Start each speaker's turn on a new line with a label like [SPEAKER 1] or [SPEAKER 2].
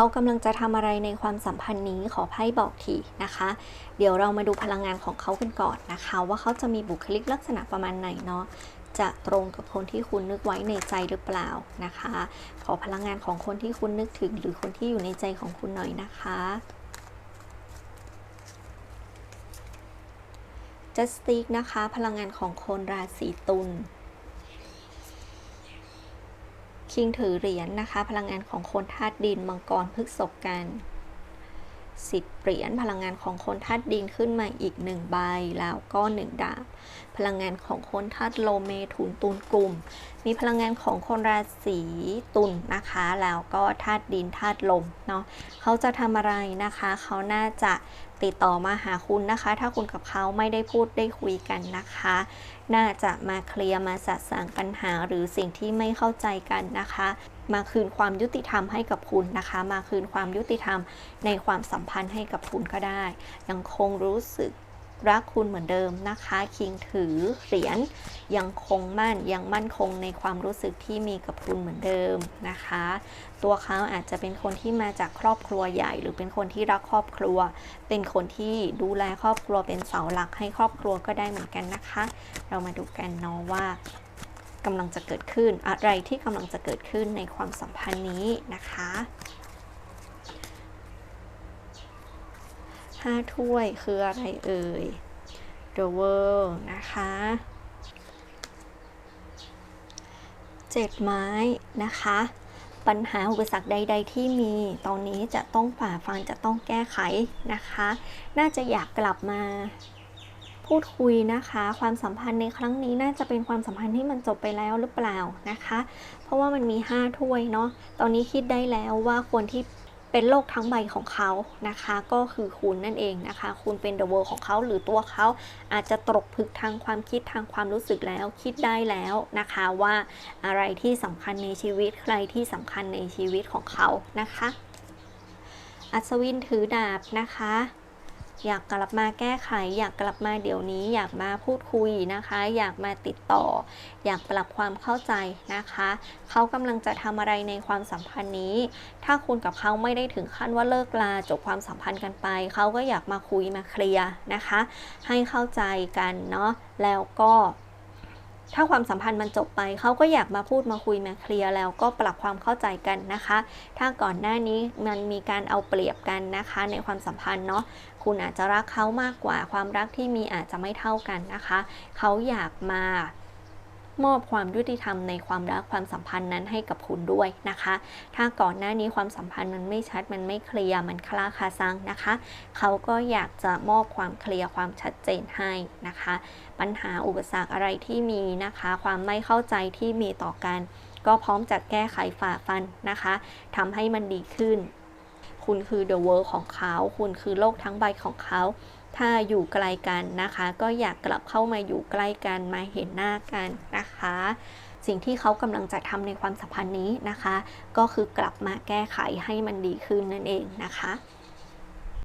[SPEAKER 1] เขากำลังจะทำอะไรในความสัมพันธ์นี้ขอไพ่บอกทีนะคะ เดี๋ยวเรามาดูพลังงานของเขากันก่อนนะคะ ว่าเขาจะมีบุคลิกลักษณะประมาณไหนเนาะจะตรงกับคนที่คุณนึกไว้ในใจหรือเปล่านะคะ ขอพลังงานของคนที่คุณนึกถึง หรือคนที่อยู่ในใจของคุณหน่อยนะคะ Justice นะคะ พลังงานของคนราศีตุล คิงถือเหรียญนะคะ พลังงานของคนธาตุดินมังกรพฤกษบกัน สิบเหรียญพลังงานของคนธาตุดินขึ้นมาอีกหนึ่งใบแล้วก็หนึ่งดาบ พลังงานของคนธาตุโลเมถุนตุลกลุ่ม มีพลังงานของคนราศีตุลนะคะ แล้วก็ธาตุดินธาตุลมเนาะเขาจะทำอะไรนะคะ เขาน่าจะติดต่อมาหาคุณนะคะ ถ้าคุณกับเขาไม่ได้พูดได้คุยกันนะคะ น่าจะมาเคลียร์มาสะสางปัญหาหรือสิ่งที่ไม่เข้าใจกันนะคะ มาคืนความยุติธรรมให้กับคุณนะคะ มาคืนความยุติธรรมในความสัมพันธ์ให้กับคุณก็ได้ ยังคงรู้สึกรักคุณเหมือนเดิมนะคะ คิงถือเหรียญยังคงมั่นยังมั่นคงในความรู้สึกที่มีกับคุณเหมือนเดิมนะคะ ตัวเขาอาจจะเป็นคนที่มาจากครอบครัวใหญ่ หรือเป็นคนที่รักครอบครัว เป็นคนที่ดูแลครอบครัวเป็นเสาหลักให้ครอบครัวก็ได้เหมือนกันนะคะ เรามาดูกันเนาะว่า กำลังจะเกิดขึ้น อะไรที่กำลังจะเกิดขึ้นในความสัมพันธ์นี้นะคะห้าถ้วยคืออะไรเอ่ย The World นะคะเจ็ดไม้นะคะ ปัญหาอุปสรรคใด ๆ ที่มีตอนนี้จะต้องฝ่าฟันจะต้องแก้ไขนะคะ น่าจะอยากกลับมา พูดคุยนะคะ ความสัมพันธ์ในครั้งนี้น่าจะเป็นความสัมพันธ์ที่มันจบไปแล้วหรือเปล่านะคะ เพราะว่ามันมี 5 ถ้วยเนาะตอนนี้คิดได้แล้วว่าควรที่เป็นโลกทั้งใบของเขานะคะ ก็คือคุณนั่นเองนะคะ คุณเป็น the world ของเขาหรือตัวเขาอาจจะตกผึกทางความคิดทางความรู้สึกแล้วคิดได้แล้วนะคะว่าอะไรที่สำคัญในชีวิตใครที่สำคัญในชีวิตของเขานะคะ อัศวินถือดาบนะคะ อยากกลับมาแก้ไข อยากกลับมาเดี๋ยวนี้ อยากมาพูดคุยนะคะ อยากมาติดต่อ อยากปรับความเข้าใจนะคะ เขากำลังจะทำอะไรในความสัมพันธ์นี้ ถ้าคุณกับเขาไม่ได้ถึงขั้นว่าเลิกลาจบความสัมพันธ์กันไป เขาก็อยากมาคุยมาเคลียร์นะคะ ให้เข้าใจกันเนาะแล้วก็ ถ้าความสัมพันธ์มันจบไปเขาก็อยากมาพูดมาคุยมาเคลียร์แล้วก็ปรับความเข้าใจกันนะคะ ถ้าก่อนหน้านี้มันมีการเอาเปรียบกันนะคะ ในความสัมพันธ์เนาะคุณอาจจะรักเขามากกว่าความรักที่มีอาจจะไม่เท่ากันนะคะเขาอยากมา มอบความยุติธรรมในความรักความสัมพันธ์นั้นให้กับคุณด้วยนะคะ ถ้าก่อนหน้านี้ความสัมพันธ์มันไม่ชัดมันไม่เคลียร์มันคลาคาซังนะคะ เขาก็อยากจะมอบความเคลียร์ความชัดเจนให้นะคะ ปัญหาอุปสรรคอะไรที่มีนะคะ ความไม่เข้าใจที่มีต่อกัน ก็พร้อมจะแก้ไขฝ่าฟันนะคะทำให้มันดีขึ้น คุณคือ the world ของเขา คุณคือโลกทั้งใบของเขา ถ้าอยู่ไกลกันนะคะ ก็อยากกลับเข้ามาอยู่ใกล้กันมาเห็นหน้ากันนะคะ สิ่งที่เขากำลังจะทำในความสัมพันธ์นี้นะคะ ก็คือกลับมาแก้ไขให้มันดีขึ้นนั่นเองนะคะ